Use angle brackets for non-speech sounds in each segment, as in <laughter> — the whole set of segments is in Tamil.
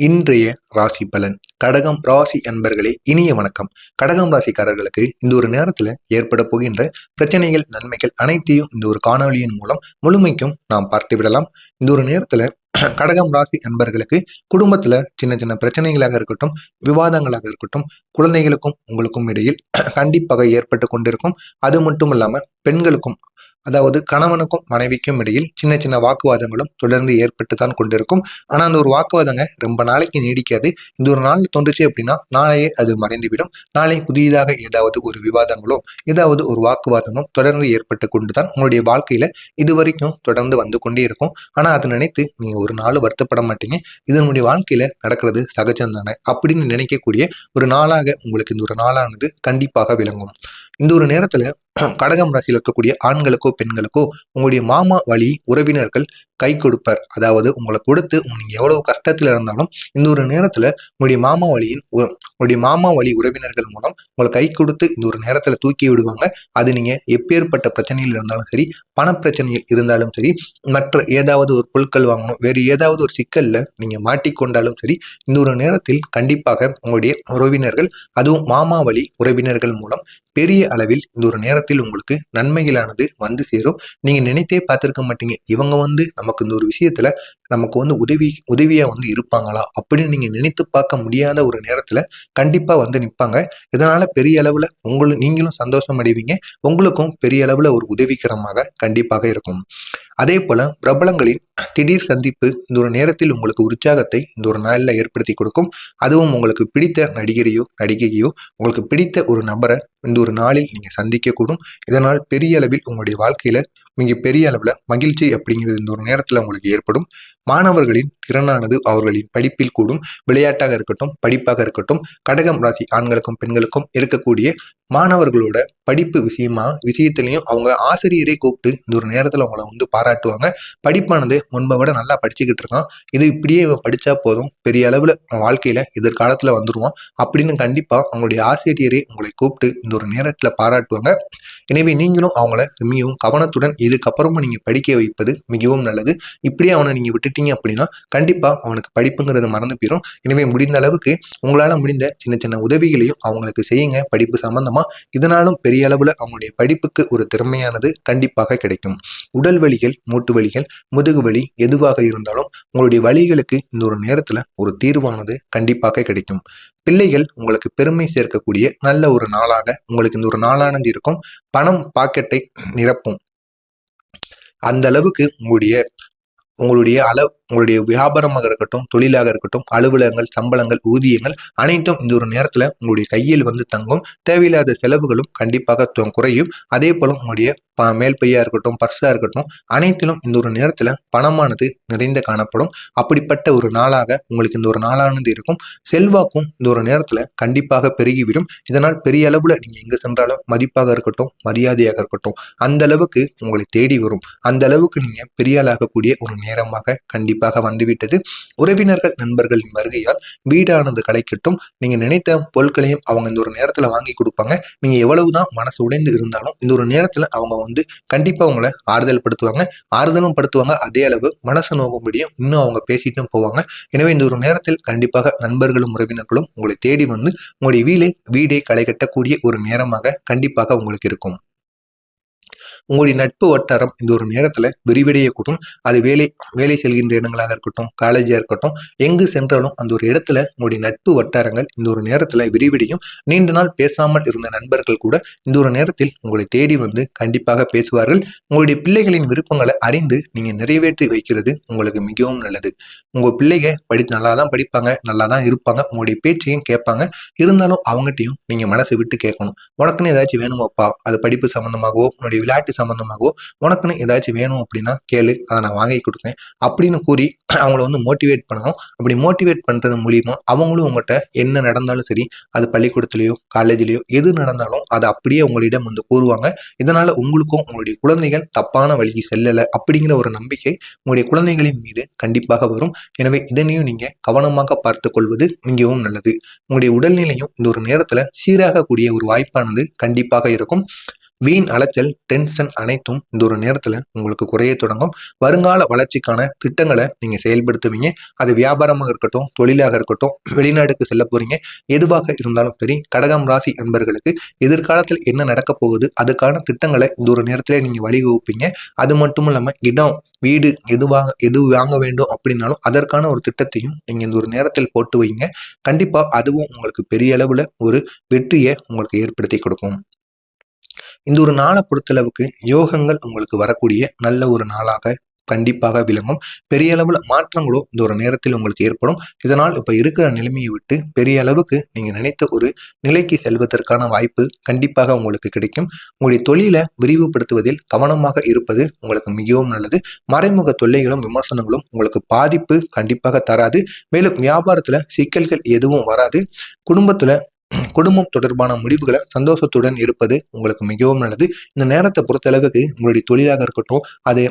இன்றைய ராசி பலன். கடகம் ராசி அன்பர்களே இனிய வணக்கம். கடகம் ராசிக்காரர்களுக்கு இந்த ஒரு நேரத்தில் ஏற்பட போகின்ற பிரச்சனைகள் நன்மைகள் அனைத்தையும் இந்த ஒரு காணொளியின் மூலம் முழுமைக்கும் நாம் பார்த்து விடலாம். இந்த ஒரு நேரத்தில் <clears throat> கடகம் ராசி அன்பர்களுக்கு குடும்பத்துல சின்ன சின்ன பிரச்சனைகளாக இருக்கட்டும் விவாதங்களாக இருக்கட்டும் குழந்தைகளுக்கும் உங்களுக்கும் இடையில் <clears throat> கண்டிப்பாக ஏற்பட்டு கொண்டிருக்கும். அது மட்டும் இல்லாம பெண்களுக்கும் அதாவது கணவனுக்கும் மனைவிக்கும் இடையில் சின்ன சின்ன வாக்குவாதங்களும் தொடர்ந்து ஏற்பட்டு தான் கொண்டிருக்கும். ஆனால் அந்த ஒரு வாக்குவாதங்க ரொம்ப நாளைக்கு நீடிக்காது. இந்த ஒரு நாள் தோன்றுச்சு அப்படின்னா நாளையே அது மறைந்துவிடும். நாளை புதிதாக ஏதாவது ஒரு விவாதங்களோ ஏதாவது ஒரு வாக்குவாதமும் தொடர்ந்து ஏற்பட்டு கொண்டு தான் உங்களுடைய வாழ்க்கையில இது வரைக்கும் தொடர்ந்து வந்து கொண்டே இருக்கும். ஆனால் அதை நினைத்து நீங்க ஒரு நாள் வருத்தப்பட மாட்டீங்க. இதனுடைய வாழ்க்கையில நடக்கிறது சகஜம் தானே அப்படின்னு நினைக்கக்கூடிய ஒரு நாளாக உங்களுக்கு இந்த ஒரு நாளானது கண்டிப்பாக விளங்கும். இந்த ஒரு நேரத்துல <clears throat> கடகம் ராசியில் இருக்கக்கூடிய ஆண்களுக்கோ பெண்களுக்கோ உங்களுடைய மாமா வழி உறவினர்கள் கை கொடுப்பர். அதாவது உங்களை கொடுத்து நீங்க எவ்வளவு கஷ்டத்தில் இருந்தாலும் இந்த ஒரு நேரத்துல உங்களுடைய மாமா வழியின் உ- உங்களுடைய மாமா வழி உறவினர்கள் மூலம் உங்களை கை கொடுத்து இந்த ஒரு நேரத்துல தூக்கி விடுவாங்க. அது நீங்க எப்பேற்பட்ட பிரச்சனையில் இருந்தாலும் சரி பணப்பிரச்சனையில் இருந்தாலும் சரி மற்ற ஏதாவது ஒரு பொருட்கள் வாங்கணும் வேறு ஏதாவது ஒரு சிக்கல்ல நீங்க மாட்டிக்கொண்டாலும் சரி இந்த ஒரு நேரத்தில் கண்டிப்பாக உங்களுடைய உறவினர்கள் அதுவும் மாமா வழி உறவினர்கள் மூலம் பெரிய அளவில் இந்த ஒரு நேரத்தில் உங்களுக்கு நன்மைகளானது வந்து சேரும். நீங்க நினைத்தே பார்த்திருக்க மாட்டீங்க. இவங்க வந்து நமக்கு இந்த ஒரு விஷயத்துல நமக்கு வந்து உதவி உதவியாக வந்து இருப்பாங்களா? அப்படின்னு நீங்கள் நினைத்து பார்க்க முடியாத ஒரு நேரத்தில் கண்டிப்பாக வந்து நிற்பாங்க இதனால் பெரிய அளவில் உங்களும் நீங்களும் சந்தோஷம் அடைவீங்க. உங்களுக்கும் பெரிய அளவில் ஒரு உதவிகரமாக கண்டிப்பாக இருக்கும். அதே போல பிரபலங்களின் திடீர் சந்திப்பு இந்த ஒரு நேரத்தில் உங்களுக்கு உற்சாகத்தை இந்த ஒரு நாளில் ஏற்படுத்தி கொடுக்கும். அதுவும் உங்களுக்கு பிடித்த நடிகரையோ நடிகையோ உங்களுக்கு பிடித்த ஒரு நபரை இந்த ஒரு நாளில் நீங்கள் சந்திக்கக்கூடும். இதனால் பெரிய அளவில் உங்களுடைய வாழ்க்கையில் மிக பெரிய அளவில் மகிழ்ச்சி அப்படிங்கிறது இந்த ஒரு நேரத்தில் உங்களுக்கு ஏற்படும். மாணவர்களின் திறனானது அவர்களின் படிப்பில் கூடும். விளையாட்டாக இருக்கட்டும் படிப்பாக இருக்கட்டும் கடகம் ராசி ஆண்களுக்கும் பெண்களுக்கும் இருக்கக்கூடிய மாணவர்களோட படிப்பு விஷயமா விஷயத்திலையும் அவங்க ஆசிரியரை கூப்பிட்டு இந்த ஒரு நேரத்தில் அவங்கள வந்து பாராட்டுவாங்க. படிப்பானது முன்பை விட நல்லா படிச்சுக்கிட்டு இருக்கான். இது இப்படியே இவன் படித்தா போதும். பெரிய அளவில் அவன் எதிர்காலத்தில் வந்துடுவான் அப்படின்னு கண்டிப்பாக அவங்களுடைய ஆசிரியரை உங்களை கூப்பிட்டு இந்த ஒரு நேரத்தில் பாராட்டுவாங்க. எனவே நீங்களும் அவங்கள மிகவும் கவனத்துடன் இதுக்கப்புறமும் நீங்கள் படிக்க வைப்பது மிகவும் நல்லது. இப்படியே அவனை நீங்கள் விட்டுட்டீங்க அப்படின்னா கண்டிப்பாக அவனுக்கு படிப்புங்கிறது மறந்து போயிடும் எனவே முடிந்த அளவுக்கு உங்களால் முடிந்த சின்ன சின்ன உதவிகளையும் அவங்களுக்கு செய்யுங்க. படிப்பு சம்பந்தமாக இதனாலும் பெரிய அளவில் அவங்களுடைய படிப்புக்கு ஒரு திறமையானது கண்டிப்பாக கிடைக்கும். உடல் வலிகள் மூட்டு வலிகள் முதுகு வலி எதுவாக இருந்தாலும் உங்களுடைய வழிகளுக்கு இந்த ஒரு நேரத்தில் ஒரு தீர்வானது கண்டிப்பாக கிடைக்கும். பிள்ளைகள் உங்களுக்கு பெருமை சேர்க்கக்கூடிய நல்ல ஒரு நாளாக உங்களுக்கு இந்த ஒரு நாளானது இருக்கும். பணம் பாக்கெட்டை நிரப்பும். அந்த அளவுக்கு உங்களுடைய உங்களுடைய அளவு உங்களுடைய வியாபாரமாக இருக்கட்டும் தொழிலாக இருக்கட்டும் அலுவலகங்கள் சம்பளங்கள் ஊதியங்கள் அனைத்தும் இந்த ஒரு நேரத்தில் உங்களுடைய கையில் வந்து தங்கும். தேவையில்லாத செலவுகளும் கண்டிப்பாக குறையும். அதே போல உங்களுடைய ப- மேல் பையா இருக்கட்டும் பர்ஸா இருக்கட்டும் அனைத்திலும் இந்த ஒரு நேரத்துல பணமானது நிறைந்து காணப்படும். அப்படிப்பட்ட ஒரு நாளாக உங்களுக்கு இந்த ஒரு நாளானது இருக்கும். செல்வாக்கும் இந்த ஒரு நேரத்துல கண்டிப்பாக பெருகிவிடும். இதனால் பெரிய அளவுல நீங்க எங்க சென்றாலும் மதிப்பாக இருக்கட்டும் மரியாதையாக இருக்கட்டும் அந்த அளவுக்கு உங்களை தேடி வரும். அந்த அளவுக்கு நீங்க பெரிய ஆளாகக்கூடிய ஒரு நேரமாக கண்டிப்பாக வந்துவிட்டது. உறவினர்கள் நண்பர்களின் வருகையால் வீடானது களைக்கட்டும். நீங்க நினைத்த பொருட்களையும் அவங்க இந்த ஒரு நேரத்துல வாங்கி கொடுப்பாங்க. நீங்க எவ்வளவுதான் மனசு உடைந்து இருந்தாலும் இந்த ஒரு நேரத்துல அவங்க வந்து கண்டிப்பா உங்களை ஆறுதல் படுத்துவாங்க. ஆறுதலும் படுத்துவாங்க. அதே அளவு மனசு நோக்கும்படியும் இன்னும் அவங்க பேசிட்டும் போவாங்க. எனவே இந்த ஒரு நேரத்தில் கண்டிப்பாக நண்பர்களும் உறவினர்களும் உங்களை தேடி வந்து உங்களுடைய வீடை வீடை களை கட்டக்கூடிய ஒரு நேரமாக கண்டிப்பாக உங்களுக்கு இருக்கும். உங்களுடைய நட்பு வட்டாரம் இந்த ஒரு நேரத்தில் விரிவடையக்கூடும் அது வேலை வேலை செல்கின்ற இடங்களாக இருக்கட்டும் காலேஜாக இருக்கட்டும் எங்கு சென்றாலும் அந்த ஒரு இடத்துல உங்களுடைய நட்பு வட்டாரங்கள் இந்த ஒரு நேரத்தில் விரிவடையும். நீண்ட நாள் பேசாமல் இருந்த நண்பர்கள் கூட இந்த ஒரு நேரத்தில் உங்களை தேடி வந்து கண்டிப்பாக பேசுவார்கள். உங்களுடைய பிள்ளைகளின் விருப்பங்களை அறிந்து நீங்கள் நிறைவேற்றி வைக்கிறது உங்களுக்கு மிகவும் நல்லது. உங்கள் பிள்ளைங்க படி நல்லா தான் படிப்பாங்க நல்லா தான் இருப்பாங்க உங்களுடைய பேச்சையும் கேட்பாங்க. இருந்தாலும் அவங்ககிட்டயும் நீங்கள் மனசை விட்டு கேட்கணும். உனக்குன்னு ஏதாச்சும் வேணுமாப்பா? அது படிப்பு சம்மந்தமாகவோ உன்னுடைய விளையாட்டு சம்பந்தமாகவோ உனக்குன்னு ஏதாச்சும் வேணும் அப்படின்னா கேளு அதை நான் வாங்கி கொடுத்தேன் அப்படின்னு கூறி <clears throat> அவங்கள வந்து மோட்டிவேட் பண்ணணும். அப்படி மோட்டிவேட் பண்ணுறது மூலியமா அவங்களும் உங்கள்கிட்ட என்ன நடந்தாலும் சரி அது பள்ளிக்கூடத்துலேயோ காலேஜ்லேயோ எது நடந்தாலும் அதை அப்படியே உங்களிடம் வந்து கூறுவாங்க. இதனால் உங்களுக்கும் உங்களுடைய குழந்தைகள் தப்பான வழிக்கு செல்லலை அப்படிங்கிற ஒரு நம்பிக்கை உங்களுடைய குழந்தைகளின் மீது கண்டிப்பாக வரும். எனவே இதனையும் நீங்கள் கவனமாக பார்த்து கொள்வது மிகவும் நல்லது. உங்களுடைய உடல்நிலையும் இந்த ஒரு நேரத்தில் சீராகக்கூடிய ஒரு வாய்ப்பானது கண்டிப்பாக இருக்கும். வீண் அலைச்சல் டென்ஷன் அனைத்தும் இந்த ஒரு நேரத்தில் உங்களுக்கு குறைய தொடங்கும். வருங்கால வளர்ச்சிக்கான திட்டங்களை நீங்கள் செயல்படுத்துவீங்க. அது வியாபாரமாக இருக்கட்டும் தொழிலாக இருக்கட்டும் வெளிநாடுக்கு செல்ல போறீங்க. எதுவாக இருந்தாலும் சரி கடகம் ராசி என்பர்களுக்கு எதிர்காலத்தில் என்ன நடக்க போகுது அதுக்கான திட்டங்களை இந்த ஒரு நேரத்தில் நீங்கள் வழிவகுப்பீங்க. அது மட்டும் இல்லாமல் இடம் வீடு எதுவாக எது வாங்க வேண்டும் அப்படின்னாலும் அதற்கான ஒரு திட்டத்தையும் நீங்கள் இந்த ஒரு நேரத்தில் போட்டு வைங்க. கண்டிப்பாக அதுவும் உங்களுக்கு பெரிய அளவில் ஒரு வெற்றியை உங்களுக்கு ஏற்படுத்தி கொடுக்கும். இந்த ஒரு நாளை பொறுத்தளவுக்கு யோகங்கள் உங்களுக்கு வரக்கூடிய நல்ல ஒரு நாளாக கண்டிப்பாக விளங்கும். பெரிய அளவில் மாற்றங்களும் இந்த ஒரு நேரத்தில் உங்களுக்கு ஏற்படும். இதனால் இப்போ இருக்கிற நிலைமையை விட்டு பெரிய அளவுக்கு நீங்கள் நினைத்த ஒரு நிலைக்கு செல்வதற்கான வாய்ப்பு கண்டிப்பாக உங்களுக்கு கிடைக்கும். உங்களுடைய தொழிலை விரிவுபடுத்துவதில் கவனமாக இருப்பது உங்களுக்கு மிகவும் நல்லது. மறைமுக தொல்லைகளும் விமர்சனங்களும் உங்களுக்கு பாதிப்பு கண்டிப்பாக தராது. மேலும் வியாபாரத்தில் சிக்கல்கள் எதுவும் வராது. குடும்பத்தில் <clears throat> குடும்பம் தொடர்பான முடிவுகளை சந்தோஷத்துடன் எடுப்பது உங்களுக்கு மிகவும் நல்லது. இந்த நேரத்தை பொறுத்தளவுக்கு உங்களுடைய தொழிலாக இருக்கட்டும் அது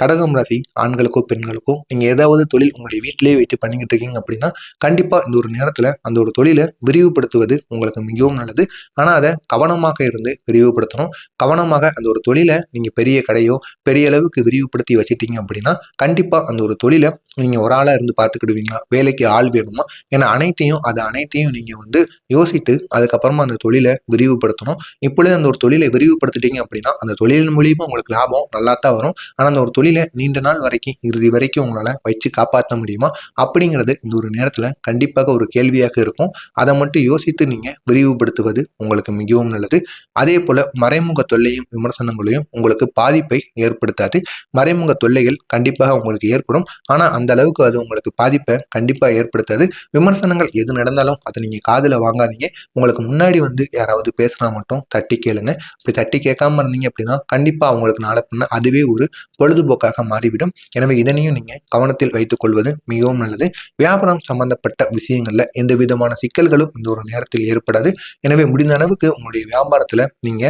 கடகம் ராசி ஆண்களுக்கோ பெண்களுக்கோ நீங்கள் ஏதாவது தொழில் உங்களுடைய வீட்டிலேயே வைத்து பண்ணிக்கிட்டு இருக்கீங்க அப்படின்னா கண்டிப்பாக இந்த ஒரு நேரத்தில் அந்த ஒரு தொழிலை விரிவுபடுத்துவது உங்களுக்கு மிகவும் நல்லது. ஆனால் அதை கவனமாக இருந்து விரிவுபடுத்தணும். கவனமாக அந்த ஒரு தொழிலை நீங்கள் பெரிய கடையோ பெரிய அளவுக்கு விரிவுபடுத்தி வச்சிட்டீங்க அப்படின்னா கண்டிப்பாக அந்த ஒரு தொழிலை நீங்கள் ஒரு ஆளாக இருந்து பார்த்துக்கிடுவீங்களா? வேலைக்கு ஆள் வேணுமா? ஏன்னா அனைத்தையும் அது அனைத்தையும் நீங்கள் வந்து யோசித்து அதுக்கப்புறமா அந்த தொழிலை விரிவுபடுத்தணும். இப்பொழுது அந்த ஒரு தொழிலை விரிவுபடுத்திட்டீங்க அப்படின்னா அந்த தொழிலின் மூலியமாக உங்களுக்கு லாபம் நல்லா தான் வரும். ஆனால் அந்த ஒரு தொழில் நீண்ட நாள் வரைக்கும் இறுதி வரைக்கும் உங்களால வச்சு காப்பாற்ற முடியுமா? அப்படிங்கிறது இந்த ஒரு நேரத்துல கண்டிப்பாக ஒரு கேள்வியாக இருக்கும். அதை மட்டும் யோசித்து நீங்க விரிவுபடுத்துவது உங்களுக்கு மிகவும் நல்லது. அதே போல மறைமுக தொல்லையும் விமர்சனங்களையும் உங்களுக்கு பாதிப்பை ஏற்படுத்தாது. மறைமுக தொல்லைகள் கண்டிப்பாக உங்களுக்கு ஏற்படும். ஆனா அந்த அளவுக்கு அது உங்களுக்கு பாதிப்பை கண்டிப்பா ஏற்படுத்தாது. விமர்சனங்கள் எது நடந்தாலும் அதை நீங்க காதுல வாங்காதீங்க. உங்களுக்கு முன்னாடி வந்து யாராவது பேசுனா மட்டும் தட்டி கேளுங்க. அப்படி தட்டி கேட்காம இருந்தீங்க அப்படின்னா கண்டிப்பா அவங்களுக்கு நாளை பின்ன அதுவே ஒரு பொழுதுபோக்கு பொழுதுபோக்காக மாறிவிடும். எனவே இதனையும் நீங்கள் கவனத்தில் வைத்துக் கொள்வது மிகவும் நல்லது. வியாபாரம் சம்பந்தப்பட்ட விஷயங்கள்ல எந்த விதமான சிக்கல்களும் இந்த ஒரு நேரத்தில் ஏற்படாது. எனவே முடிந்த அளவுக்கு உங்களுடைய வியாபாரத்துல நீங்க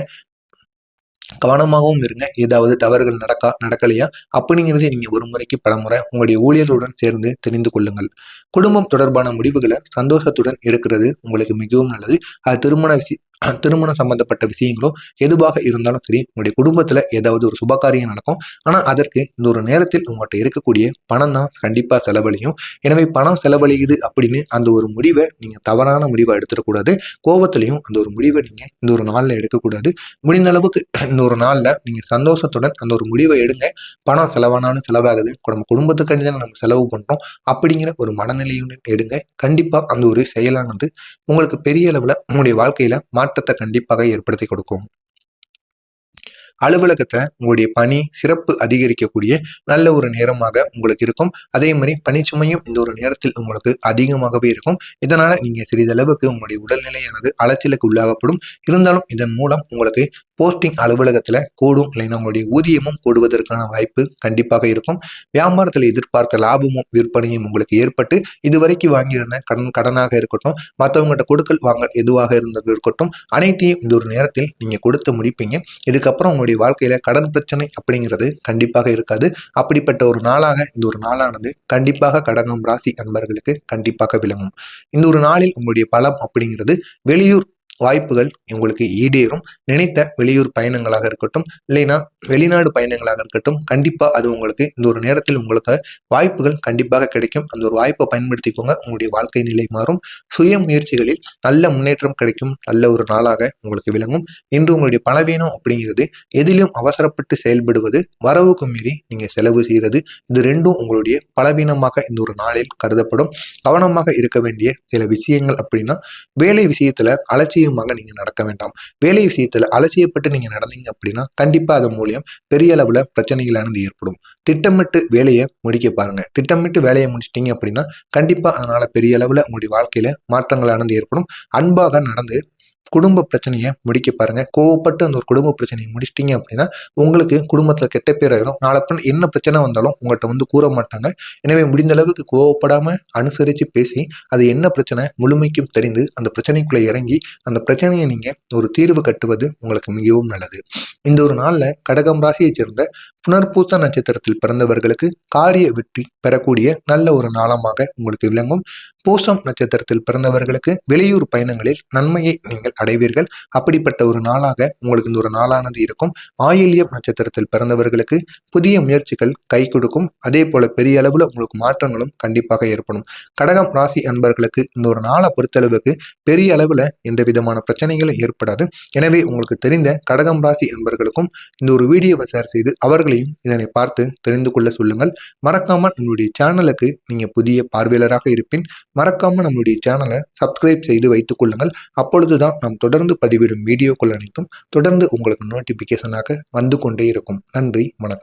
கவனமாகவும் இருங்க. ஏதாவது தவறுகள் நடக்கா நடக்கலையா? அப்படிங்கிறதை நீங்க ஒரு முறைக்கு பல முறை உங்களுடைய ஊழியர்களுடன் சேர்ந்து தெரிந்து கொள்ளுங்கள். குடும்பம் தொடர்பான முடிவுகளை சந்தோஷத்துடன் எடுக்கிறது உங்களுக்கு மிகவும் நல்லது. அது திருமண <clears throat> திருமணம் சம்பந்தப்பட்ட விஷயங்களோ எதுவாக இருந்தாலும் சரி உங்களுடைய குடும்பத்துல ஏதாவது ஒரு சுபகாரியம் நடக்கும். ஆனா அதற்கு இந்த ஒரு நேரத்தில் உங்கள்கிட்ட இருக்கக்கூடிய பணம் தான் கண்டிப்பா செலவழியும். எனவே பணம் செலவழியுது அப்படின்னு அந்த ஒரு முடிவை நீங்க தவறான முடிவை எடுத்துடக்கூடாது. கோபத்திலையும் அந்த ஒரு முடிவை நீங்க இந்த ஒரு நாள்ல எடுக்கக்கூடாது. முடிந்த அளவுக்கு <clears throat> இந்த ஒரு நாள்ல நீங்க சந்தோஷத்துடன் அந்த ஒரு முடிவை எடுங்க. பணம் செலவானாலும் செலவாகுது. நம்ம குடும்பத்துக்காண்டி தான் நம்ம செலவு பண்றோம். அப்படிங்கிற ஒரு மனநிலையுடன் எடுங்க. கண்டிப்பா அந்த ஒரு செயலானது உங்களுக்கு பெரிய அளவுல உங்களுடைய வாழ்க்கையில மாற்றத்தை கண்டிப்பாக ஏற்படுத்தி கொடுக்கும். அலுவலகத்துல உங்களுடைய பணி சிறப்பு அதிகரிக்கக்கூடிய நல்ல ஒரு நேரமாக உங்களுக்கு இருக்கும். அதே மாதிரி பணிச்சுமையும் இந்த ஒரு நேரத்தில் உங்களுக்கு அதிகமாகவே இருக்கும். இதனால நீங்க சிறிதளவுக்கு உங்களுடைய உடல்நிலையானது அலைச்சலுக்கு உள்ளாகப்படும். இருந்தாலும் இதன் மூலம் உங்களுக்கு போஸ்டிங் அலுவலகத்தில் கூடும் இல்லைன்னா உங்களுடைய ஊதியமும் கூடுவதற்கான வாய்ப்பு கண்டிப்பாக இருக்கும். வியாபாரத்தில் எதிர்பார்த்த லாபமும் விற்பனையும் உங்களுக்கு ஏற்பட்டு இதுவரைக்கும் வாங்கியிருந்த கடன் கடனாக இருக்கட்டும் மற்றவங்ககிட்ட கொடுக்கல் வாங்க எதுவாக இருந்தது இருக்கட்டும் அனைத்தையும் இந்த ஒரு நேரத்தில் நீங்கள் கொடுத்து முடிப்பீங்க. இதுக்கப்புறம் உங்களுடைய வாழ்க்கையில் கடன் பிரச்சனை அப்படிங்கிறது கண்டிப்பாக இருக்காது. அப்படிப்பட்ட ஒரு நாளாக இந்த ஒரு நாளானது கண்டிப்பாக கடகம் ராசி அன்பர்களுக்கு கண்டிப்பாக விளங்கும். இந்த ஒரு நாளில் உங்களுடைய பலம் அப்படிங்கிறது வெளியூர் வாய்ப்புகள் உங்களுக்கு ஈடேறும். நினைத்த வெளியூர் பயணங்களாக இருக்கட்டும் இல்லைன்னா வெளிநாடு பயணங்களாக இருக்கட்டும் கண்டிப்பாக அது உங்களுக்கு இந்த ஒரு நேரத்தில் உங்களுக்கு வாய்ப்புகள் கண்டிப்பாக கிடைக்கும். அந்த ஒரு வாய்ப்பை பயன்படுத்திக்கோங்க. உங்களுடைய வாழ்க்கை நிலை மாறும். சுய முயற்சிகளில் நல்ல முன்னேற்றம் கிடைக்கும். நல்ல ஒரு நாளாக உங்களுக்கு விளங்கும். இன்று உங்களுடைய பலவீனம் அப்படிங்கிறது எதிலும் அவசரப்பட்டு செயல்படுவது வரவுக்கு மீறி நீங்கள் செலவு செய்கிறது இது ரெண்டும் உங்களுடைய பலவீனமாக இந்த ஒரு நாளில் கருதப்படும். கவனமாக இருக்க வேண்டிய சில விஷயங்கள் அப்படின்னா வேலை விஷயத்தில் அலட்சிய அலட்சியமாக நீங்க நடக்க வேண்டாம். வேலை விஷயத்துல அலட்சியப்பட்டு நீங்க நடந்தீங்க அப்படின்னா கண்டிப்பா அதன் மூலியம் பெரிய அளவுல பிரச்சனைகளானது ஏற்படும். திட்டமிட்டு வேலையை முடிக்க பாருங்க. திட்டமிட்டு வேலையை முடிச்சிட்டீங்க அப்படின்னா கண்டிப்பா அதனால பெரிய அளவுல உங்களுடைய வாழ்க்கையில மாற்றங்களானது ஏற்படும். அன்பாக நடந்து குடும்ப பிரச்சனையை முடிக்க பாருங்க. கோவப்பட்டு அந்த ஒரு குடும்ப பிரச்சனையை முடிச்சிட்டீங்க அப்படின்னா உங்களுக்கு குடும்பத்தில் கெட்ட பேர் ஆயிரும். நாளை பின் என்ன பிரச்சனை வந்தாலும் உங்கள்கிட்ட வந்து கூற மாட்டாங்க. எனவே முடிந்த அளவுக்கு கோவப்படாமல் அனுசரித்து பேசி அது என்ன பிரச்சனை முழுமைக்கும் தெரிந்து அந்த பிரச்சனைக்குள்ளே இறங்கி அந்த பிரச்சனையை நீங்கள் ஒரு தீர்வு கட்டுவது உங்களுக்கு மிகவும் நல்லது. இந்த ஒரு நாளில் கடகம் ராசியைச் சேர்ந்த புனர்பூத்த நட்சத்திரத்தில் பிறந்தவர்களுக்கு காரிய வெற்றி பெறக்கூடிய நல்ல ஒரு நாளமாக உங்களுக்கு விளங்கும். பூசம் நட்சத்திரத்தில் பிறந்தவர்களுக்கு வெளியூர் பயணங்களில் நன்மையை நீங்கள் அடைவீர்கள். அப்படிப்பட்ட ஒரு நாளாக உங்களுக்கு இந்த ஒரு நாளானது இருக்கும். ஆயில்யம் நட்சத்திரத்தில் பிறந்தவர்களுக்கு புதிய முயற்சிகள் கை கொடுக்கும். அதே போல பெரிய அளவில் உங்களுக்கு மாற்றங்களும் கண்டிப்பாக ஏற்படும். கடகம் ராசி அன்பர்களுக்கு இந்த ஒரு நாளை பொறுத்தளவுக்கு பெரிய அளவில் எந்த விதமான பிரச்சனைகளும் ஏற்படாது. எனவே உங்களுக்கு தெரிந்த கடகம் ராசி அன்பர்களுக்கும் இந்த ஒரு வீடியோவை ஷேர் செய்து அவர்களையும் இதனை பார்த்து தெரிந்து கொள்ள சொல்லுங்கள். மறக்காமல் நம்முடைய சேனலுக்கு நீங்கள் புதிய பார்வையாளராக இருப்பின் மறக்காமல் நம்முடைய சேனலை சப்ஸ்கிரைப் செய்து வைத்துக் கொள்ளுங்கள். அப்பொழுதுதான் நாம் தொடர்ந்து பதிவிடும் வீடியோக்கள் அனைத்தும் தொடர்ந்து உங்களுக்கு நோட்டிபிகேஷனாக வந்து கொண்டே இருக்கும். நன்றி வணக்கம்.